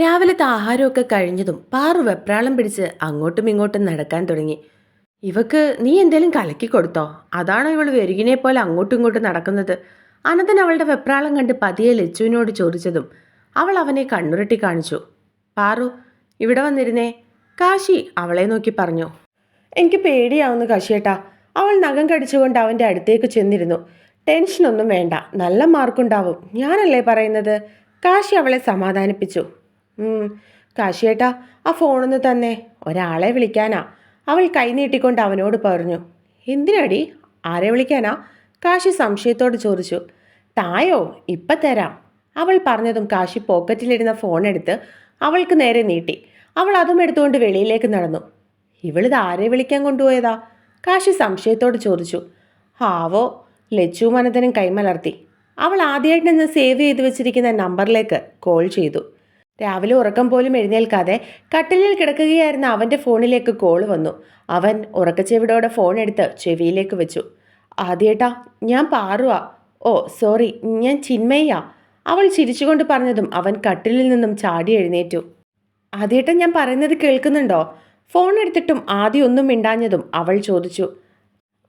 രാവിലത്തെ ആഹാരമൊക്കെ കഴിഞ്ഞതും പാറു വെപ്രാളം പിടിച്ച് അങ്ങോട്ടും ഇങ്ങോട്ടും നടക്കാൻ തുടങ്ങി. ഇവക്ക് നീ എന്തേലും കലക്കി കൊടുത്തോ? അതാണോ ഇവൾ വെരുകിനെ പോലെ അങ്ങോട്ടും ഇങ്ങോട്ടും നടക്കുന്നത്? അനന്തൻ അവളുടെ വെപ്രാളം കണ്ട് പതിയെ ലച്ചുവിനോട് ചോദിച്ചതും അവൾ അവനെ കണ്ണുരുട്ടി കാണിച്ചു. പാറു ഇവിടെ വന്നിരുന്നേ. കാശി അവളെ നോക്കി പറഞ്ഞു. എനിക്ക് പേടിയാവുന്നു കാശിയേട്ടാ. അവൾ നഖം കടിച്ചുകൊണ്ട് അവന്റെ അടുത്തേക്ക് ചെന്നിരുന്നു. ടെൻഷനൊന്നും വേണ്ട. നല്ല മാർക്കുണ്ടാവും. ഞാനല്ലേ പറയുന്നത്? കാശി അവളെ സമാധാനിപ്പിച്ചു. കാശിയേട്ടാ ആ ഫോണൊന്ന് തന്നെ. ഒരാളെ വിളിക്കാനാ. അവൾ കൈനീട്ടിക്കൊണ്ട് അവനോട് പറഞ്ഞു എന്തിനാടി? ആരെ വിളിക്കാനാ? കാശി സംശയത്തോട് ചോദിച്ചു തായോ ഇപ്പം തരാം. അവൾ പറഞ്ഞതും കാശി പോക്കറ്റിലിരുന്ന ഫോൺ എടുത്ത് അവൾക്ക് നേരെ നീട്ടി. അവൾ അതും എടുത്തുകൊണ്ട് വെളിയിലേക്ക് നടന്നു. ഇവളിത് ആരെ വിളിക്കാൻ കൊണ്ടുപോയതാ? കാശി സംശയത്തോട് ചോദിച്ചു ഹാവോ ലച്ചു മനതനും കൈമലർത്തി. അവൾ ആദ്യമായിട്ട് നിന്ന് സേവ് ചെയ്ത് വെച്ചിരിക്കുന്ന നമ്പറിലേക്ക് കോൾ ചെയ്തു. രാവിലെ ഉറക്കം പോലും എഴുന്നേൽക്കാതെ കട്ടിലിൽ കിടക്കുകയായിരുന്ന അവന്റെ ഫോണിലേക്ക് കോൾ വന്നു. അവൻ ഉറക്കച്ചെവിടോടെ ഫോൺ എടുത്ത് ചെവിയിലേക്ക് വെച്ചു. ആദ്യേട്ടാ ഞാൻ പാറുവാ. ഓ സോറി ഞാൻ ചിന്മയ്യാ. അവൾ ചിരിച്ചുകൊണ്ട് പറഞ്ഞതും അവൻ കട്ടിലിൽ നിന്നും ചാടി എഴുന്നേറ്റു. ആദ്യേട്ടൻ ഞാൻ പറയുന്നത് കേൾക്കുന്നുണ്ടോ? ഫോൺ എടുത്തിട്ടും ആദ്യം ഒന്നും മിണ്ടാഞ്ഞതും അവൾ ചോദിച്ചു.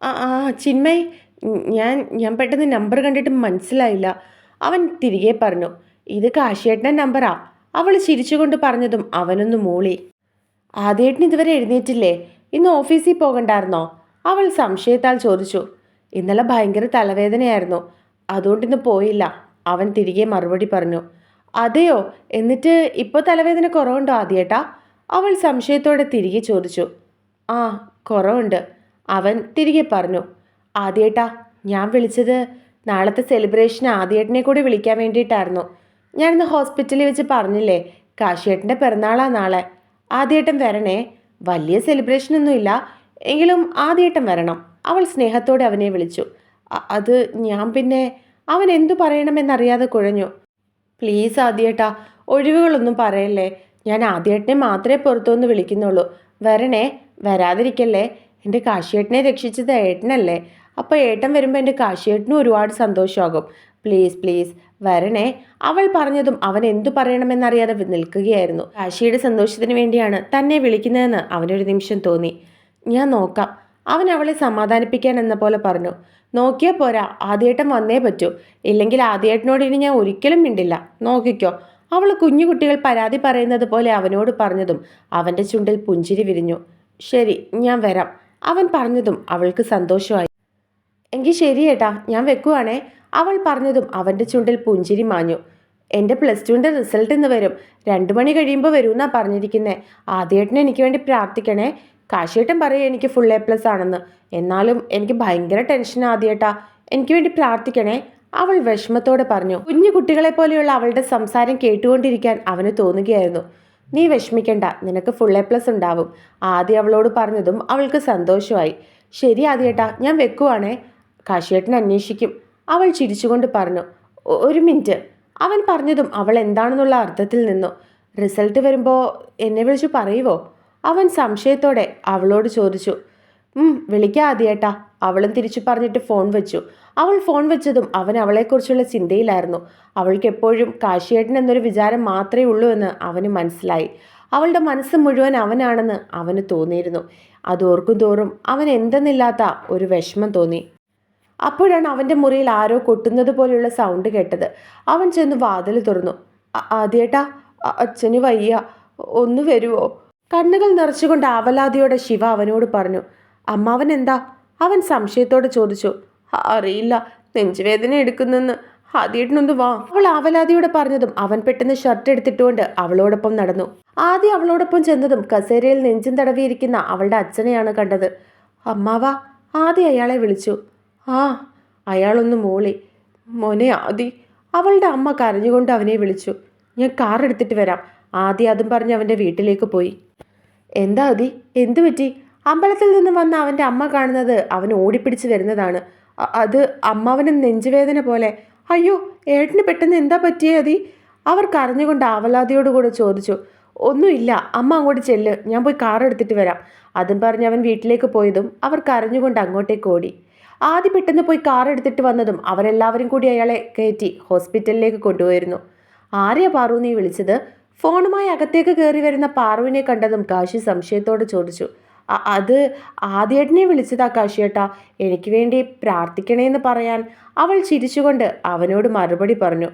ആ ആ ചിന്മയ് ഞാൻ ഞാൻ പെട്ടെന്ന് നമ്പർ കണ്ടിട്ട് മനസ്സിലായില്ല. അവൻ തിരികെ പറഞ്ഞു. ഇത് കാശിയേട്ടന്റെ നമ്പറാ അവൾ ചിരിച്ചുകൊണ്ട് പറഞ്ഞതും അവനൊന്ന് മൂളി. ആദ്യേട്ടൻ ഇതുവരെ എഴുന്നേറ്റില്ലേ? ഇന്ന് ഓഫീസിൽ പോകണ്ടായിരുന്നോ? അവൾ സംശയത്താൽ ചോദിച്ചു. ഇന്നലെ ഭയങ്കര തലവേദനയായിരുന്നു. അതുകൊണ്ട് ഇന്ന് പോയില്ല അവൻ തിരികെ മറുപടി പറഞ്ഞു. അതെയോ? എന്നിട്ട് ഇപ്പോൾ തലവേദന കുറവുണ്ടോ ആദ്യേട്ടാ? അവൾ സംശയത്തോടെ തിരികെ ചോദിച്ചു. ആ കുറവുണ്ട് അവൻ തിരികെ പറഞ്ഞു. ആദ്യേട്ടാ ഞാൻ വിളിച്ചത് നാളത്തെ സെലിബ്രേഷൻ ആദ്യേട്ടനെ കൂടി വിളിക്കാൻ വേണ്ടിയിട്ടായിരുന്നു. ഞാനിന്ന് ഹോസ്പിറ്റലിൽ വെച്ച് പറഞ്ഞില്ലേ കാശിയേട്ടന്റെ പിറന്നാളാ നാളെ. ആദ്യേട്ടൻ വരണേ വലിയ സെലിബ്രേഷൻ ഒന്നുമില്ല എങ്കിലും ആദ്യേട്ടൻ വരണം. അവൾ സ്നേഹത്തോടെ അവനെ വിളിച്ചു. അത് ഞാൻ പിന്നെ അവൻ എന്തു പറയണമെന്നറിയാതെ കുഴഞ്ഞു. പ്ലീസ് ആദ്യേട്ടാ ഒഴിവുകളൊന്നും പറയല്ലേ. ഞാൻ ആദ്യേട്ടനെ മാത്രമേ പുറത്തുനിന്ന് വിളിക്കുന്നുള്ളൂ. വരണേ വരാതിരിക്കല്ലേ. എന്റെ കാശിയേട്ടനെ രക്ഷിച്ചത് ഏട്ടനല്ലേ. അപ്പോൾ ഏട്ടൻ വരുമ്പോൾ എന്റെ കാശിയേട്ടനും ഒരുപാട് സന്തോഷമാകും. പ്ലീസ് പ്ലീസ് വരണേ. അവൾ പറഞ്ഞതും അവൻ എന്തു പറയണമെന്നറിയാതെ നിൽക്കുകയായിരുന്നു. കാശിയുടെ സന്തോഷത്തിന് വേണ്ടിയാണ് തന്നെ വിളിക്കുന്നതെന്ന് അവനൊരു നിമിഷം തോന്നി. ഞാൻ നോക്കാം. അവൻ അവളെ സമാധാനിപ്പിക്കാൻ എന്ന പോലെ പറഞ്ഞു. നോക്കിയാൽ പോരാ ആദ്യേട്ടൻ വന്നേ പറ്റൂ. ഇല്ലെങ്കിൽ ആദ്യേട്ടനോട് ഇനി ഞാൻ ഒരിക്കലും മിണ്ടില്ല. നോക്കിക്കോ. അവൾ കുഞ്ഞു കുട്ടികൾ പരാതി പറയുന്നത് പോലെ അവനോട് പറഞ്ഞതും അവന്റെ ചുണ്ടിൽ പുഞ്ചിരി വിരിഞ്ഞു. ശരി ഞാൻ വരാം. അവൻ പറഞ്ഞതും അവൾക്ക് സന്തോഷമായി. എങ്കിൽ ശരി ഏട്ടാ ഞാൻ വെക്കുവാണേ. അവൾ പറഞ്ഞതും അവന്റെ ചുണ്ടിൽ പുഞ്ചിരി മാഞ്ഞു. എന്റെ പ്ലസ് ടുവിന്റെ റിസൾട്ട് ഇന്ന് വരും. രണ്ട് മണി കഴിയുമ്പോൾ വരുമെന്നാ പറഞ്ഞിരിക്കുന്നത് ആദ്യമായിട്ടിനെ എനിക്ക് വേണ്ടി പ്രാർത്ഥിക്കണേ. കാശിയേട്ടൻ പറയും എനിക്ക് ഫുൾ എ പ്ലസ് ആണെന്ന്. എന്നാലും എനിക്ക് ഭയങ്കര ടെൻഷൻ ആദ്യമായിട്ടാ എനിക്ക് വേണ്ടി പ്രാർത്ഥിക്കണേ. അവൾ വിഷമത്തോടെ പറഞ്ഞു. കുഞ്ഞു കുട്ടികളെ പോലെയുള്ള അവളുടെ സംസാരം കേട്ടുകൊണ്ടിരിക്കാൻ അവന് തോന്നുകയായിരുന്നു. നീ വിഷമിക്കണ്ട. നിനക്ക് ഫുൾ എ പ്ലസ് ഉണ്ടാവും. ആദ്യം അവളോട് പറഞ്ഞതും അവൾക്ക് സന്തോഷമായി. ശരി ആദ്യേട്ടാ. ഞാൻ വെക്കുവാണേ. കാശിയേട്ടൻ അന്വേഷിക്കും. അവൾ ചിരിച്ചുകൊണ്ട് പറഞ്ഞു ഒരു മിനിറ്റ്. അവൻ പറഞ്ഞതും അവൾ എന്താണെന്നുള്ള അർത്ഥത്തിൽ നിന്നു. റിസൾട്ട് വരുമ്പോൾ എന്നെ വിളിച്ചു പറയുവോ? അവൻ സംശയത്തോടെ അവളോട് ചോദിച്ചു ഉം വിളിക്കാം ആദ്യേട്ടാ. അവളും തിരിച്ചു പറഞ്ഞിട്ട് ഫോൺ വെച്ചു. അവൾ ഫോൺ വെച്ചതും അവൻ അവളെക്കുറിച്ചുള്ള ചിന്തയിലായിരുന്നു. അവൾക്ക് എപ്പോഴും കാശിയേട്ടൻ എന്നൊരു വിചാരം മാത്രമേ ഉള്ളൂ എന്ന് അവന് മനസ്സിലായി. അവളുടെ മനസ്സ് മുഴുവൻ അവനാണെന്ന് അവന് തോന്നിയിരുന്നു. അതോർക്കും തോറും അവൻ എന്തെന്നില്ലാത്ത ഒരു വിഷമം തോന്നി. അപ്പോഴാണ് അവന്റെ മുറിയിൽ ആരോ കൊട്ടുന്നത് പോലെയുള്ള സൗണ്ട് കേട്ടത്. അവൻ ചെന്ന് വാതിൽ തുറന്നു. "അ- ആദ്യേട്ടാ അച്ഛന് വയ്യ. ഒന്ന് വരുവോ? കണ്ണുകൾ നിറച്ചുകൊണ്ട് ആവലാതിയോടെ ശിവ അവനോട് പറഞ്ഞു അമ്മാവൻ എന്താ അവൻ സംശയത്തോടെ ചോദിച്ചു അറിയില്ല. നെഞ്ചുവേദന എടുക്കുന്നെന്ന്. ആദ്യേട്ടനൊന്ന് വാ. അവൾ ആവലാതിയോടെ പറഞ്ഞതും അവൻ പെട്ടെന്ന് ഷർട്ട് എടുത്തിട്ടുകൊണ്ട് അവളോടൊപ്പം നടന്നു. ആദ്യം അവളോടൊപ്പം ചെന്നതും കസേരയിൽ നെഞ്ചും തടവിയിരിക്കുന്ന അവളുടെ അച്ഛനെയാണ് കണ്ടത്. അമ്മാവാ ആദ്യം അയാളെ വിളിച്ചു. ആ അയാളൊന്ന് മൂളി. മോനെ ആദി അവളുടെ അമ്മ കരഞ്ഞുകൊണ്ട് അവനെ വിളിച്ചു. ഞാൻ കാർ എടുത്തിട്ട് വരാം. ആദ്യം അതും പറഞ്ഞ് അവന്റെ വീട്ടിലേക്ക് പോയി. എന്താ ആദി? എന്തു പറ്റി? അമ്പലത്തിൽ നിന്ന് വന്ന അവന്റെ അമ്മ കാണുന്നത് അവൻ ഓടിപ്പിടിച്ച് വരുന്നതാണ്. അത് അമ്മാവന് നെഞ്ചുവേദന പോലെ. അയ്യോ ഏട്ടന് പെട്ടെന്ന് എന്താ പറ്റിയേ അതി അവർ കരഞ്ഞുകൊണ്ട് ആവലാതിയോടുകൂടെ ചോദിച്ചു. ഒന്നുമില്ല അമ്മ അങ്ങോട്ട് ചെല്ല്. ഞാൻ പോയി കാർ എടുത്തിട്ട് വരാം. അതും പറഞ്ഞ് അവൻ വീട്ടിലേക്ക് പോയതും അവർ കരഞ്ഞുകൊണ്ട് അങ്ങോട്ടേക്ക് ഓടി. ആദ്യം പെട്ടെന്ന് പോയി കാർ എടുത്തിട്ട് വന്നതും അവരെല്ലാവരും കൂടി അയാളെ കയറ്റി ഹോസ്പിറ്റലിലേക്ക് കൊണ്ടുപോയിരുന്നു. ആരെയാ പാറു നീ വിളിച്ചത് ഫോണുമായി അകത്തേക്ക് കയറി വരുന്ന പാറുവിനെ കണ്ടതും കാശി സംശയത്തോടെ ചോദിച്ചു. അത് ആദ്യേട്ടനെ വിളിച്ചതാ കാശിയേട്ടാ. എനിക്ക് വേണ്ടി പ്രാർത്ഥിക്കണേന്ന് പറയാൻ അവൾ ചിരിച്ചുകൊണ്ട് അവനോട് മറുപടി പറഞ്ഞു.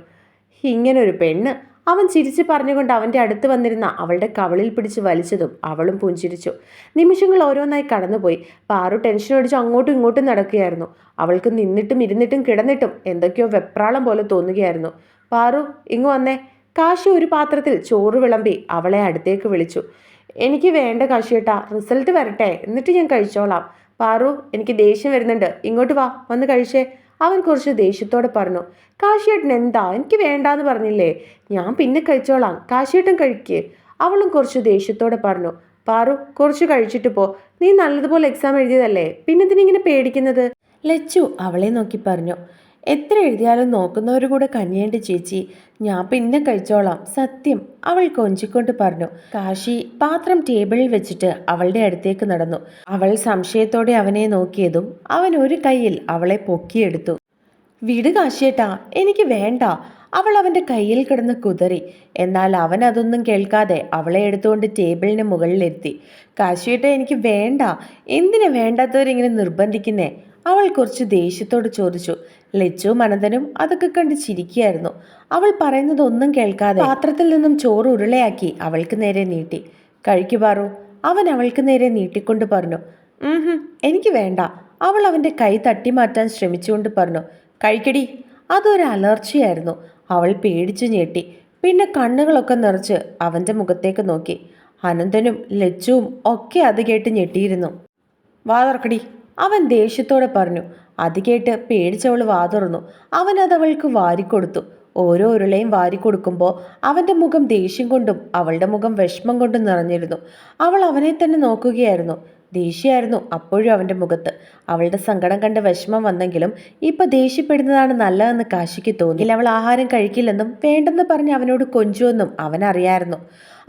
ഇങ്ങനൊരു പെണ്ണ് അവൻ ചിരിച്ചു പറഞ്ഞുകൊണ്ട് അവന്റെ അടുത്ത് വന്നിരുന്ന അവളുടെ കവളിൽ പിടിച്ച് വലിച്ചതും അവളും പുഞ്ചിരിച്ചു. നിമിഷങ്ങൾ ഓരോന്നായി കടന്നുപോയി. പാറു ടെൻഷൻ അടിച്ച് അങ്ങോട്ടും ഇങ്ങോട്ടും നടക്കുകയായിരുന്നു. അവൾക്ക് നിന്നിട്ടും ഇരുന്നിട്ടും കിടന്നിട്ടും എന്തൊക്കെയോ വെപ്രാളം പോലെ തോന്നുകയായിരുന്നു. പാറു ഇങ്ങ് വന്നേ. കാശി ഒരു പാത്രത്തിൽ ചോറ് വിളമ്പി അവളെ അടുത്തേക്ക് വിളിച്ചു. എനിക്ക് വേണ്ട കാശിയേട്ടാ റിസൾട്ട് വരട്ടെ. എന്നിട്ട് ഞാൻ കഴിച്ചോളാം. പാറു എനിക്ക് ദേഷ്യം വരുന്നുണ്ട്. ഇങ്ങോട്ട് വാ വന്ന് കഴിച്ചേ. അവൻ കുറച്ച് ദേഷ്യത്തോടെ പറഞ്ഞു കാശിയേട്ടൻ എന്താ? എനിക്ക് വേണ്ടാന്ന് പറഞ്ഞില്ലേ? ഞാൻ പിന്നെ കഴിച്ചോളാം. കാശിയേട്ടൻ കഴിക്കേ. അവളും കുറച്ച് ദേഷ്യത്തോടെ പറഞ്ഞു പാറു കുറച്ച് കഴിച്ചിട്ട് പോ. നീ നല്ലതുപോലെ എക്സാം എഴുതിയതല്ലേ? പിന്നെ ഇതിനിങ്ങനെ പേടിക്കുന്നത്? ലച്ചു അവളെ നോക്കി പറഞ്ഞു എത്ര എഴുതിയാലും നോക്കുന്നവർ കൂടെ കനിയേണ്ട ചേച്ചി ഞാൻ പിന്നെ കഴിച്ചോളാം. സത്യം അവൾ കൊഞ്ചിക്കൊണ്ട് പറഞ്ഞു. കാശി പാത്രം ടേബിളിൽ വെച്ചിട്ട് അവളുടെ അടുത്തേക്ക് നടന്നു. അവൾ സംശയത്തോടെ അവനെ നോക്കിയതും അവൻ ഒരു കൈയിൽ അവളെ പൊക്കിയെടുത്തു. വിട് കാശിയേട്ടാ എനിക്ക് വേണ്ട. അവൾ അവന്റെ കയ്യിൽ കിടന്ന് കുതറി. എന്നാൽ അവൻ അതൊന്നും കേൾക്കാതെ അവളെ എടുത്തുകൊണ്ട് ടേബിളിന് മുകളിലെത്തി കാശിയേട്ട എനിക്ക് വേണ്ട. എന്തിനാ വേണ്ടാത്തവരിങ്ങനെ നിർബന്ധിക്കുന്നേ? അവൾ കുറച്ച് ദേഷ്യത്തോട് ചോദിച്ചു. ലച്ചുവും അനന്തനും അതൊക്കെ കണ്ട് ചിരിക്കുകയായിരുന്നു. അവൾ പറയുന്നതൊന്നും കേൾക്കാതെ പാത്രത്തിൽ നിന്നും ചോറ് ഉരുളയാക്കി അവൾക്ക് നേരെ നീട്ടി. കഴിക്കു പാറു അവൻ അവൾക്ക് നേരെ നീട്ടിക്കൊണ്ട് പറഞ്ഞു. "ഉം എനിക്ക് വേണ്ട അവൾ അവന്റെ കൈ തട്ടി മാറ്റാൻ ശ്രമിച്ചുകൊണ്ട് പറഞ്ഞു. കഴിക്കടി അതൊരു അലർച്ചയായിരുന്നു. അവൾ പേടിച്ചു ഞെട്ടി. പിന്നെ കണ്ണുകളൊക്കെ നിറച്ച് അവന്റെ മുഖത്തേക്ക് നോക്കി. അനന്തനും ലച്ചുവും ഒക്കെ അത് കേട്ട് ഞെട്ടിയിരുന്നു. വാ തുറക്കടി അവൻ ദേഷ്യത്തോടെ പറഞ്ഞു അത് കേട്ട് പേടിച്ചവൾ വാതുറന്നു അവനതവൾക്ക് അവൻ അത് അവൾക്ക് വാരിക്കൊടുത്തു. ഓരോ ഉരുളയും വാരിക്കൊടുക്കുമ്പോൾ അവന്റെ മുഖം ദേഷ്യം കൊണ്ടും അവളുടെ മുഖം വിഷമം കൊണ്ടും നിറഞ്ഞിരുന്നു. അവൾ അവനെ തന്നെ നോക്കുകയായിരുന്നു. ദേഷ്യമായിരുന്നു അപ്പോഴും അവന്റെ മുഖത്ത്. അവളുടെ സങ്കടം കണ്ട് വിഷമം വന്നെങ്കിലും ഇപ്പൊ ദേഷ്യപ്പെടുന്നതാണ് നല്ലതെന്ന് കാശിക്ക് തോന്നി. അവൾ ആഹാരം കഴിക്കില്ലെന്നും വേണ്ടെന്ന് പറഞ്ഞ് അവനോട് കൊഞ്ചുവെന്നും അവൻ അറിയായിരുന്നു.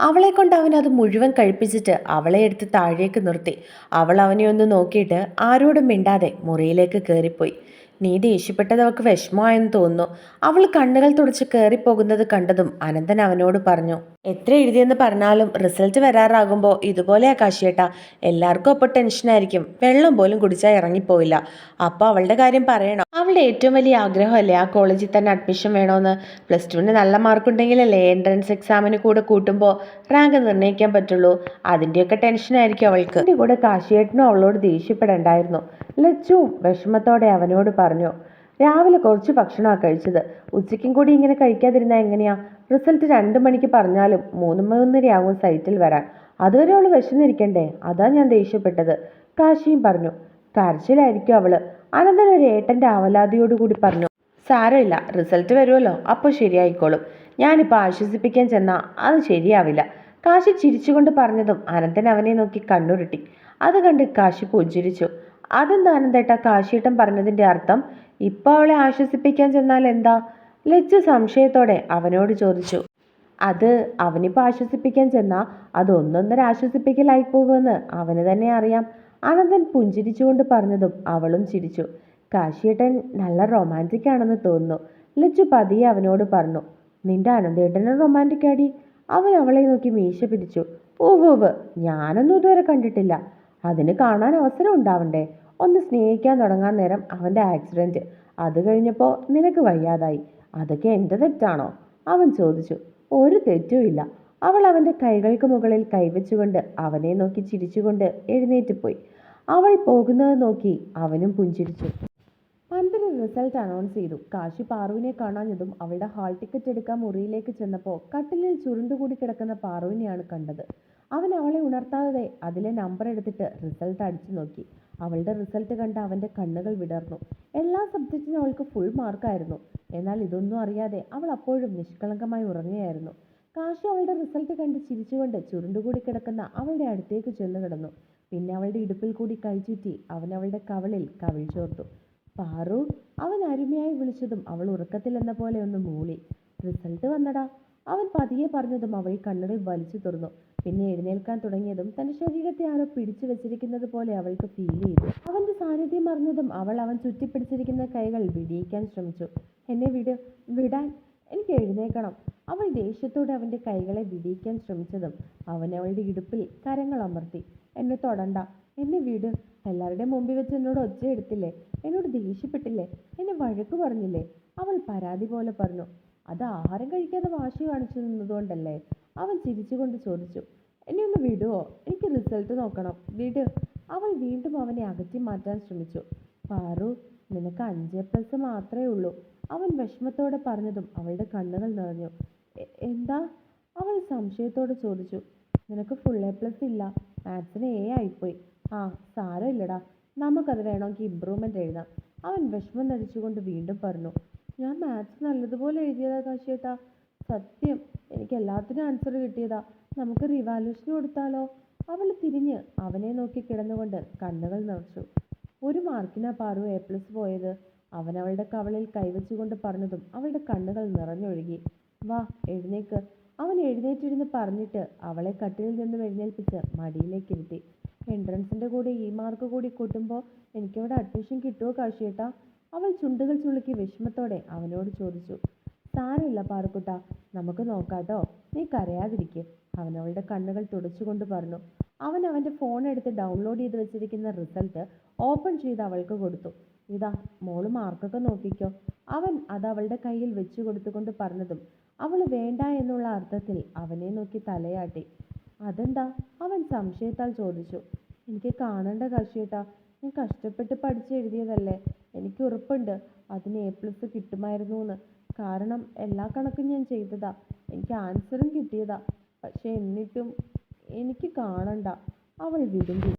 അവളെ കൊണ്ട് അവൻ അത് മുഴുവൻ കഴിപ്പിച്ചിട്ട് അവളെ എടുത്ത് താഴേക്ക് നിർത്തി. അവൾ അവനെ ഒന്ന് നോക്കിയിട്ട് ആരോടും മിണ്ടാതെ മുറിയിലേക്ക് കയറിപ്പോയി നീ ദേഷ്യപ്പെട്ടത് അവൾക്ക് വിഷമമായെന്ന് തോന്നുന്നു. അവൾ കണ്ണുകൾ തുടച്ച് കയറിപ്പോകുന്നത് കണ്ടതും അനന്തൻ അവനോട് പറഞ്ഞു എത്ര എഴുതിയെന്ന് പറഞ്ഞാലും റിസൾട്ട് വരാറാകുമ്പോൾ ഇതുപോലെയാ കാശിയേട്ടാ എല്ലാവർക്കും അപ്പോൾ ടെൻഷനായിരിക്കും വെള്ളം പോലും കുടിച്ചാൽ ഇറങ്ങിപ്പോയില്ല അപ്പോൾ അവളുടെ കാര്യം പറയണം. അവളുടെ ഏറ്റവും വലിയ ആഗ്രഹമല്ലേ ആ കോളേജിൽ തന്നെ അഡ്മിഷൻ വേണമെന്ന് പ്ലസ് ടുവിന് നല്ല മാർക്കുണ്ടെങ്കിലല്ലേ എൻട്രൻസ് എക്സാമിന് കൂടെ കൂട്ടുമ്പോൾ റാങ്ക് നിർണയിക്കാൻ പറ്റുള്ളൂ. അതിന്റെയൊക്കെ ടെൻഷനായിരിക്കും അവൾക്ക്. എന്റെ കൂടെ കാശിയേട്ടനും അവളോട് ദേഷ്യപ്പെടേണ്ടായിരുന്നു. ലച്ചുവും വിഷമത്തോടെ അവനോട് പറഞ്ഞു രാവിലെ കുറച്ച് ഭക്ഷണമാണ് കഴിച്ചത്. ഉച്ചയ്ക്കും കൂടി ഇങ്ങനെ കഴിക്കാതിരുന്നാൽ എങ്ങനെയാ? റിസൾട്ട് രണ്ട് മണിക്ക് പറഞ്ഞാലും മൂന്ന് മൂന്നരയാകും സൈറ്റിൽ വരാൻ. അതുവരെ അവൾ വിശന്നിരിക്കണ്ടേ? അതാ ഞാൻ ദേഷ്യപ്പെട്ടത്. കാശിയും പറഞ്ഞു കരച്ചിലായിരിക്കും അവൾ. അനന്തൻ ഒരു ഏട്ടന്റെ ആവലാതിയോടുകൂടി പറഞ്ഞു സാരമില്ല റിസൾട്ട് വരുമല്ലോ അപ്പോൾ ശരിയായിക്കോളും. ഞാനിപ്പോൾ ആശ്വസിപ്പിക്കാൻ ചെന്നാൽ അത് ശരിയാവില്ല. കാശി ചിരിച്ചുകൊണ്ട് പറഞ്ഞതും അനന്തൻ അവനെ നോക്കി കണ്ണുരുട്ടി. അത് കണ്ട് കാശി പുഞ്ചിരിച്ചു. അതെന്താ അനന്തേട്ട കാശിയേട്ടൻ പറഞ്ഞതിന്റെ അർത്ഥം? ഇപ്പോൾ അവളെ ആശ്വസിപ്പിക്കാൻ ചെന്നാൽ എന്താ? ലജ്ജ സംശയത്തോടെ അവനോട് ചോദിച്ചു. അത് അവനിപ്പോൾ ആശ്വസിപ്പിക്കാൻ ചെന്നാൽ അത് ഒന്നൊന്നര ആശ്വസിപ്പിക്കലായി പോകുമെന്ന് അവന് തന്നെ അറിയാം. അനന്തൻ പുഞ്ചിരിച്ചുകൊണ്ട് പറഞ്ഞതും അവളും ചിരിച്ചു. കാശിയേട്ടൻ നല്ല റൊമാന്റിക് ആണെന്ന് തോന്നുന്നു. ലജ്ജു പതിയെ അവനോട് പറഞ്ഞു നിന്റെ അനന്തേട്ടനെ റൊമാന്റിക് ആടി. അവൻ അവളെ നോക്കി മീശ പിടിച്ചു. ഉവ്വ് ഞാനൊന്നും ഇതുവരെ കണ്ടിട്ടില്ല. അതിന് കാണാൻ അവസരം ഉണ്ടാവണ്ടേ? ഒന്ന് സ്നേഹിക്കാൻ തുടങ്ങാൻ നേരം അവന്റെ ആക്സിഡന്റ് അത് കഴിഞ്ഞപ്പോൾ നിനക്ക് വയ്യാതായി. അതൊക്കെ എന്റെ തെറ്റാണോ? അവൻ ചോദിച്ചു. ഒരു തെറ്റുമില്ല. അവൾ അവന്റെ കൈകൾക്ക് മുകളിൽ കൈവച്ചുകൊണ്ട് അവനെ നോക്കി ചിരിച്ചുകൊണ്ട് എഴുന്നേറ്റ് പോയി. അവൾ പോകുന്നത് നോക്കി അവനും പുഞ്ചിരിച്ചു. പന്തിന് റിസൾട്ട് അനൗൺസ് ചെയ്തു. കാശി പാറുവിനെ കാണാഞ്ഞതും അവളുടെ ഹാൾ ടിക്കറ്റ് എടുക്കാൻ മുറിയിലേക്ക് ചെന്നപ്പോൾ കട്ടിലിൽ ചുരുണ്ടുകൂടി കിടക്കുന്ന പാറുവിനെയാണ് കണ്ടത്. അവൻ അവളെ ഉണർത്താതെ അതിലെ നമ്പർ എടുത്തിട്ട് റിസൾട്ട് അടിച്ചു നോക്കി. അവളുടെ റിസൾട്ട് കണ്ട് അവന്റെ കണ്ണുകൾ വിടർന്നു. എല്ലാ സബ്ജക്റ്റിനും അവൾക്ക് ഫുൾ മാർക്കായിരുന്നു എന്നാൽ ഇതൊന്നും അറിയാതെ അവൾ അപ്പോഴും നിഷ്കളങ്കമായി ഉറങ്ങുകയായിരുന്നു. കാശി അവളുടെ റിസൾട്ട് കണ്ട് ചിരിച്ചുകൊണ്ട് ചുരുണ്ടുകൂടി കിടക്കുന്ന അവളുടെ അടുത്തേക്ക് ചെന്ന് കിടന്നു. പിന്നെ അവളുടെ ഇടുപ്പിൽ കൂടി കൈചുറ്റി അവൻ അവളുടെ കവളിൽ കവിൾ ചോർത്തു. പാറു അവൻ അരുമയായി വിളിച്ചതും അവൾ ഉറക്കത്തിൽ എന്ന പോലെ ഒന്ന് മൂളി. റിസൾട്ട് വന്നടാ. അവൻ പതിയെ പറഞ്ഞതും അവൾ കണ്ണുകൾ വലിച്ചു തുറന്നു. പിന്നെ എഴുന്നേൽക്കാൻ തുടങ്ങിയതും തന്റെ ശരീരത്തെ ആരോ പിടിച്ചു വെച്ചിരിക്കുന്നത് പോലെ അവൾക്ക് ഫീൽ ചെയ്തു. അവന്റെ സാന്നിധ്യം അറിഞ്ഞതും അവൾ അവൻ ചുറ്റിപ്പിടിച്ചിരിക്കുന്ന കൈകൾ വിടിയിക്കാൻ ശ്രമിച്ചു. എന്നെ വിട് വിടാൻ എനിക്ക് എഴുന്നേക്കണം അവൾ ദേഷ്യത്തോടെ അവന്റെ കൈകളെ വിടിയിക്കാൻ ശ്രമിച്ചതും അവൻ അവളുടെ ഇടുപ്പിൽ കരങ്ങൾ അമർത്തി. എന്നെ തൊടണ്ട. എന്നെ വിട്. എല്ലാവരുടെയും മുമ്പിൽ വെച്ച് എന്നോട് ഒച്ച എടുത്തില്ലേ? എന്നോട് ദേഷ്യപ്പെട്ടില്ലേ? എന്നെ വഴക്ക് പറഞ്ഞില്ലേ? അവൾ പരാതി പോലെ പറഞ്ഞു. അത് ആഹാരം കഴിക്കാതെ വാശി കാണിച്ചു നിന്നതുകൊണ്ടല്ലേ? അവൻ ചിരിച്ചുകൊണ്ട് ചോദിച്ചു. എന്നെ ഒന്ന് വിടുവോ? എനിക്ക് റിസൾട്ട് നോക്കണം. വിട്. അവൾ വീണ്ടും അവനെ അകറ്റി മാറ്റാൻ ശ്രമിച്ചു. പാറു നിനക്ക് അഞ്ച് പ്ലസ് മാത്രമേ ഉള്ളൂ. അവൻ വിഷമത്തോടെ പറഞ്ഞതും അവളുടെ കണ്ണുകൾ നിറഞ്ഞു. എന്താ? അവൾ സംശയത്തോടെ ചോദിച്ചു. നിനക്ക് ഫുൾ എ പ്ലസ് ഇല്ല. മാത്സിന് എ ആയിപ്പോയി. ആ സാരമില്ലടാ നമുക്കത് വേണമെങ്കിൽ ഇമ്പ്രൂവ്മെന്റ് എഴുതാം. അവൻ വിഷമം നടിച്ചുകൊണ്ട് വീണ്ടും പറഞ്ഞു. ഞാൻ മാത്സ് നല്ലതുപോലെ എഴുതിയതാ കാശിയേട്ടാ. സത്യം എനിക്ക് എല്ലാത്തിനും ആൻസർ കിട്ടിയതാ. നമുക്ക് റിവാലുവേഷൻ കൊടുത്താലോ? അവൾ തിരിഞ്ഞ് അവനെ നോക്കി കിടന്നുകൊണ്ട് കണ്ണുകൾ നിറച്ചു. ഒരു മാർക്കിനാ പാറു എ പ്ലസ് പോയത്? അവൻ അവളുടെ കവളിൽ കൈവച്ചുകൊണ്ട് പറഞ്ഞതും അവളുടെ കണ്ണുകൾ നിറഞ്ഞൊഴുകി. വാ എഴുന്നേക്ക്. അവൻ എഴുന്നേറ്റിരുന്ന് പറഞ്ഞിട്ട് അവളെ കട്ടിലിൽ നിന്നും എഴുന്നേൽപ്പിച്ച് മടിയിലേക്ക് ഇരുത്തി. എൻട്രൻസിന്റെ കൂടെ ഈ മാർക്ക് കൂടി കൂട്ടുമ്പോൾ എനിക്കവിടെ അഡ്മിഷൻ കിട്ടുമോ കാശിയേട്ടാ? അവൾ ചുണ്ടുകൾ ചുളുക്കി വിഷമത്തോടെ അവനോട് ചോദിച്ചു. സാരമില്ല പാറക്കുട്ട നമുക്ക് നോക്കാട്ടോ. നീ കരയാതിരിക്കെ. അവനവളുടെ കണ്ണുകൾ തുടച്ചുകൊണ്ട് പറഞ്ഞു. അവൻ അവന്റെ ഫോൺ എടുത്ത് ഡൗൺലോഡ് ചെയ്ത് വെച്ചിരിക്കുന്ന റിസൾട്ട് ഓപ്പൺ ചെയ്ത് അവൾക്ക് കൊടുത്തു. ഇതാ മോൾ മാർക്കൊക്കെ നോക്കിക്കോ. അവൻ അത് അവളുടെ കയ്യിൽ വെച്ചു കൊടുത്തുകൊണ്ട് പറഞ്ഞതും അവൾ വേണ്ട എന്നുള്ള അർത്ഥത്തിൽ അവനെ നോക്കി തലയാട്ടി. അതെന്താ? അവൻ സംശയത്താൽ ചോദിച്ചു. എനിക്ക് കാണണ്ട കാശിയേട്ടാ ഞാൻ കഷ്ടപ്പെട്ട് പഠിച്ചെഴുതിയതല്ലേ എനിക്ക് ഉറപ്പുണ്ട് അതിന് എ പ്ലസ് കിട്ടുമായിരുന്നു എന്ന് കാരണം എല്ലാ കണക്കും ഞാൻ ചെയ്തതാ. എനിക്ക് ആൻസറും കിട്ടിയതാ. പക്ഷെ എന്നിട്ടും എനിക്ക് കാണണ്ട. അവൾ വിടുമ്പി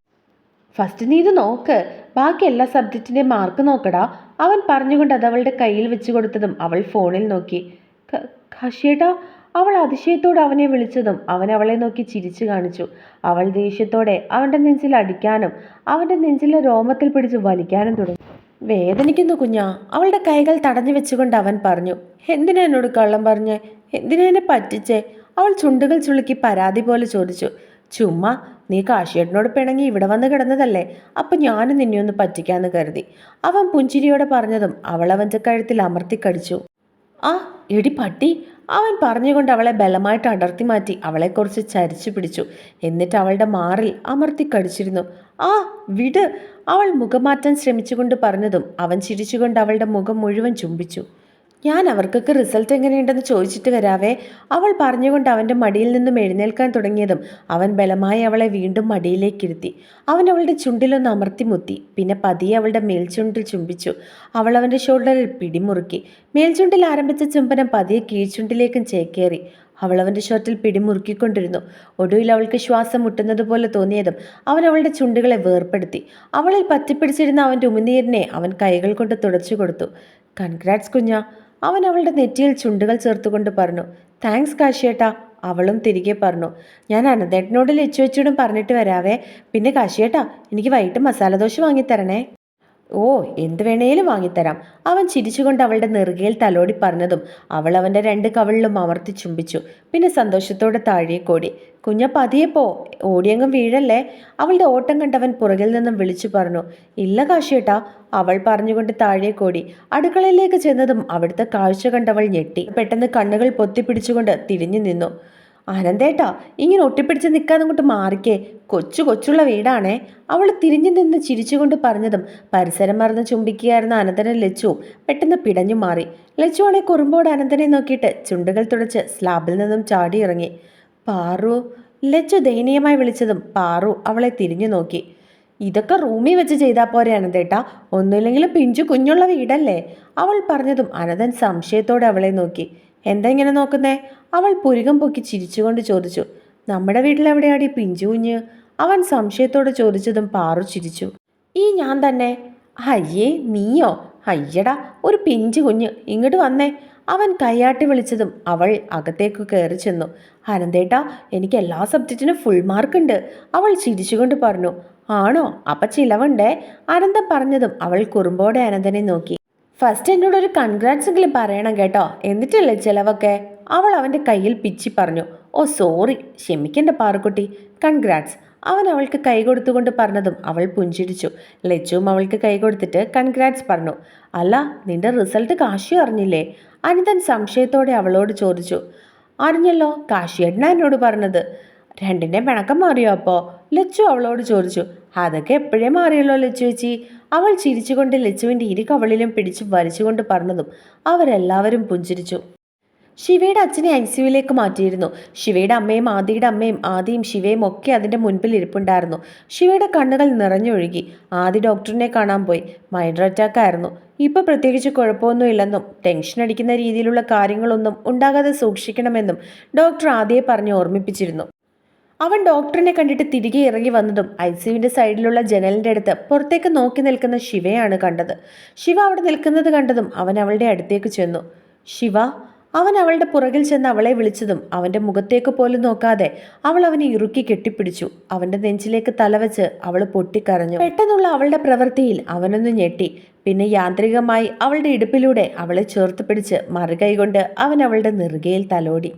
ഫസ്റ്റ് നീ ഇത് നോക്ക്. ബാക്കി എല്ലാ സബ്ജക്റ്റിന്റെ മാർക്ക് നോക്കടാ. അവൻ പറഞ്ഞുകൊണ്ട് അത് അവളുടെ കയ്യിൽ വെച്ച് കൊടുത്തതും അവൾ ഫോണിൽ നോക്കി. "ക- കാശിയേട്ടാ അവൾ അതിശയത്തോടെ അവനെ വിളിച്ചതും അവൻ അവളെ നോക്കി ചിരിച്ചു കാണിച്ചു. അവൾ ദേഷ്യത്തോടെ അവന്റെ നെഞ്ചിൽ അടിക്കാനും അവന്റെ നെഞ്ചിലെ രോമത്തിൽ പിടിച്ച് വലിക്കാനും തുടങ്ങി. വേദനിക്കുന്നു കുഞ്ഞാ. അവളുടെ കൈകൾ തടഞ്ഞു വെച്ചുകൊണ്ട് അവൻ പറഞ്ഞു എന്തിനാ എന്നോട് കള്ളം പറഞ്ഞേ? എന്തിനാ എന്നെ പറ്റിച്ചേ? അവൾ ചുണ്ടുകൾ ചുളുക്കി പരാതി പോലെ ചോദിച്ചു. ചുമ്മാ നീ കാശിയേട്ടനോട് പിണങ്ങി ഇവിടെ വന്ന് കിടന്നതല്ലേ? അപ്പം ഞാനും നിന്നെ ഒന്ന് പറ്റിക്കാന്ന് കരുതി. അവൻ പുഞ്ചിരിയോടെ പറഞ്ഞതും അവൾ അവന്റെ കഴുത്തിൽ അമർത്തി കടിച്ചു. ആ എടി പട്ടി അവൻ പറഞ്ഞുകൊണ്ട് അവളെ ബലമായിട്ട് അടർത്തി മാറ്റി അവളെക്കുറിച്ച് ചരിച്ചു പിടിച്ചു. എന്നിട്ട് അവളുടെ മാറിൽ അമർത്തി കടിച്ചിരുന്നു. ആ വിട്. അവൾ മുഖം മാറ്റാൻ ശ്രമിച്ചുകൊണ്ട് പറഞ്ഞതും അവൻ ചിരിച്ചുകൊണ്ട് അവളുടെ മുഖം മുഴുവൻ ചുംബിച്ചു. ഞാൻ അവർക്കൊക്കെ റിസൾട്ട് എങ്ങനെയുണ്ടെന്ന് ചോദിച്ചിട്ട് വരാവേ. അവൾ പറഞ്ഞുകൊണ്ട് അവന്റെ മടിയിൽ നിന്നും എഴുന്നേൽക്കാൻ തുടങ്ങിയതും അവൻ ബലമായി അവളെ വീണ്ടും മടിയിലേക്കിരുത്തി അവൻ അവളുടെ ചുണ്ടിലൊന്ന് അമർത്തി മുത്തി. പിന്നെ പതിയെ അവളുടെ മേൽചുണ്ടിൽ ചുംബിച്ചു. അവൾ അവന്റെ ഷോൾഡറിൽ പിടിമുറുക്കി. മേൽചുണ്ടിൽ ആരംഭിച്ച ചുംബനം പതിയെ കീഴ്ചുണ്ടിലേക്കും ചേക്കേറി. അവൾ അവന്റെ ഷർട്ടിൽ പിടിമുറുക്കിക്കൊണ്ടിരുന്നു. ഒടുവിൽ അവൾക്ക് ശ്വാസം മുട്ടുന്നത് പോലെ തോന്നിയതും അവൻ അവളുടെ ചുണ്ടുകളെ വേർപ്പെടുത്തി. അവളിൽ പറ്റിപ്പിടിച്ചിരുന്ന അവന്റെ ഉമിനീരിനെ അവൻ കൈകൾ കൊണ്ട് തുടച്ചു കൊടുത്തു. കൺഗ്രാറ്റ്സ് കുഞ്ഞ അവൻ അവളുടെ നെറ്റിയിൽ ചുണ്ടുകൾ ചേർത്തുകൊണ്ട് പറഞ്ഞു താങ്ക്സ് കാശിയേട്ടാ. അവളും തിരികെ പറഞ്ഞു ഞാൻ അനന്തേട്ടനോട് ലച്ചുവച്ചോടും പറഞ്ഞിട്ട് വരാവേ. പിന്നെ കാശിയേട്ടാ എനിക്ക് വൈകിട്ട് മസാലദോശ വാങ്ങിത്തരണേ. ഓ എന്ത് വേണേലും വാങ്ങിത്തരാം. അവൻ ചിരിച്ചുകൊണ്ട് അവളുടെ നെറുകയിൽ തലോടി പറഞ്ഞതും അവൾ അവന്റെ രണ്ട് കവളിലും അമർത്തി ചുംബിച്ചു. പിന്നെ സന്തോഷത്തോടെ താഴേക്കോടി കുഞ്ഞ പതിയെ പോ. ഓടിയങ്ങും വീഴല്ലേ? അവളുടെ ഓട്ടം കണ്ടവൻ പുറകിൽ നിന്നും വിളിച്ചു പറഞ്ഞു. ഇല്ല കാശിയേട്ടാ അവൾ പറഞ്ഞുകൊണ്ട് താഴേക്കോടി അടുക്കളയിലേക്ക് ചെന്നതും അവിടുത്തെ കാഴ്ച കണ്ടവൾ ഞെട്ടി. പെട്ടെന്ന് കണ്ണുകൾ പൊത്തിപ്പിടിച്ചുകൊണ്ട് തിരിഞ്ഞു നിന്നു. അനന്തേട്ടാ ഇങ്ങനെ ഒട്ടിപ്പിടിച്ച് നിൽക്കാതെ അങ്ങോട്ട് മാറിക്കേ. കൊച്ചു കൊച്ചുള്ള വീടാണേ. അവൾ തിരിഞ്ഞു നിന്ന് ചിരിച്ചുകൊണ്ട് പറഞ്ഞതും പരിസരം മറന്ന് ചുംബിക്കുകയായിരുന്ന അനന്തനെ ലച്ചുവും പെട്ടെന്ന് പിടഞ്ഞു മാറി. ലച്ചുവാണെ കുറുമ്പോട് അനന്തനെ നോക്കിയിട്ട് ചുണ്ടുകൾ തുടച്ച് സ്ലാബിൽ നിന്നും ചാടി ഇറങ്ങി. പാറു ലച്ചു ദയനീയമായി വിളിച്ചതും പാറു അവളെ തിരിഞ്ഞു നോക്കി. ഇതൊക്കെ റൂമിൽ വെച്ച് ചെയ്താൽ പോരെ അനന്തേട്ടാ. ഒന്നുമില്ലെങ്കിലും പിഞ്ചു കുഞ്ഞുള്ള വീടല്ലേ? അവൾ പറഞ്ഞതും അനന്തൻ സംശയത്തോടെ അവളെ നോക്കി. എന്താ ഇങ്ങനെ നോക്കുന്നേ? അവൾ പുരുകം പൊക്കി ചിരിച്ചുകൊണ്ട് ചോദിച്ചു. നമ്മുടെ വീട്ടിലെവിടെയാടി പിഞ്ചു കുഞ്ഞ്? അവൻ സംശയത്തോടെ ചോദിച്ചതും പാറു ചിരിച്ചു. ഈ ഞാൻ തന്നെ. അയ്യേ നീയോ? അയ്യടാ ഒരു പിഞ്ചു കുഞ്ഞ്. ഇങ്ങോട്ട് വന്നേ. അവൻ കൈയാട്ടി വിളിച്ചതും അവൾ അകത്തേക്ക് കയറി ചെന്നു. അനന്തേട്ടാ എനിക്ക് എല്ലാ സബ്ജക്റ്റിനും ഫുൾ മാർക്ക് ഉണ്ട്. അവൾ ചിരിച്ചുകൊണ്ട് പറഞ്ഞു. ആണോ? അപ്പം ചിലവുണ്ടേ? അനന്തം പറഞ്ഞതും അവൾ കുറുമ്പോടെ അനന്തനെ നോക്കി. ഫസ്റ്റ് എന്നോട് ഒരു കൺഗ്രാറ്റ്സ് എങ്കിലും പറയണം കേട്ടോ. എന്നിട്ടല്ലേ ചിലവൊക്കെ? അവൾ അവന്റെ കയ്യിൽ പിച്ചി പറഞ്ഞു. ഓ സോറി ക്ഷമിക്കണ്ട പാറുക്കുട്ടി. കൺഗ്രാറ്റ്സ് അവൻ അവൾക്ക് കൈ കൊടുത്തുകൊണ്ട് പറഞ്ഞതും അവൾ പുഞ്ചിരിച്ചു. ലച്ചുവും അവൾക്ക് കൈ കൊടുത്തിട്ട് കൺഗ്രാറ്റ്സ് പറഞ്ഞു. അല്ല നിന്റെ റിസൾട്ട് കാശി അറിഞ്ഞില്ലേ? അനിതൻ സംശയത്തോടെ അവളോട് ചോദിച്ചു. അറിഞ്ഞല്ലോ. കാശിയേട്ടനാ എന്നോട് പറഞ്ഞത്. രണ്ടിന്റെ പിണക്കം മാറിയോ അപ്പോൾ ലച്ചു അവളോട് ചോദിച്ചു അതൊക്കെ എപ്പോഴേ മാറിയല്ലോ ലച്ചു ചേച്ചി? അവൾ ചിരിച്ചുകൊണ്ട് ലച്ചുവിന്റെ ഇരു കവളിലും പിടിച്ച് വലിച്ചുകൊണ്ട് പറഞ്ഞതും അവരെല്ലാവരും പുഞ്ചിരിച്ചു. ശിവയുടെ അച്ഛനെ ഐ സിയുവിലേക്ക് മാറ്റിയിരുന്നു. ശിവയുടെ അമ്മയും ആദിയുടെ അമ്മയും ആദിയും ശിവയും ഒക്കെ അതിന്റെ മുൻപിൽ ഇരിപ്പുണ്ടായിരുന്നു. ശിവയുടെ കണ്ണുകൾ നിറഞ്ഞൊഴുകി. ആദി ഡോക്ടറിനെ കാണാൻ പോയി. മൈൻഡ് അറ്റാക്ക് ആയിരുന്നു. ഇപ്പോൾ പ്രത്യേകിച്ച് കുഴപ്പമൊന്നുമില്ലെന്നും ടെൻഷൻ അടിക്കുന്ന രീതിയിലുള്ള കാര്യങ്ങളൊന്നും ഉണ്ടാകാതെ സൂക്ഷിക്കണമെന്നും ഡോക്ടർ ആദിയെ പറഞ്ഞ് ഓർമ്മിപ്പിച്ചിരുന്നു. അവൻ ഡോക്ടറിനെ കണ്ടിട്ട് തിരികെ ഇറങ്ങി വന്നതും ഐ സിയുവിന്റെ സൈഡിലുള്ള ജനലിന്റെ അടുത്ത് പുറത്തേക്ക് നോക്കി നിൽക്കുന്ന ശിവയാണ് കണ്ടത്. ശിവ അവിടെ നിൽക്കുന്നത് കണ്ടതും അവൻ അവളുടെ അടുത്തേക്ക് ചെന്നു. ശിവ അവൻ അവളുടെ പുറകിൽ ചെന്ന് അവളെ വിളിച്ചതും അവന്റെ മുഖത്തേക്ക് പോലും നോക്കാതെ അവൾ അവനെ ഇറുക്കി കെട്ടിപ്പിടിച്ചു. അവന്റെ നെഞ്ചിലേക്ക് തലവെച്ച് അവൾ പൊട്ടിക്കരഞ്ഞു. പെട്ടെന്നുള്ള അവളുടെ പ്രവൃത്തിയിൽ അവനൊന്ന് ഞെട്ടി. പിന്നെ യാന്ത്രികമായി അവളുടെ ഇടുപ്പിലൂടെ അവളെ ചേർത്ത് പിടിച്ച് മറുകൈ കൊണ്ട് അവൻ അവളുടെ നെറുകയിൽ തലോടി.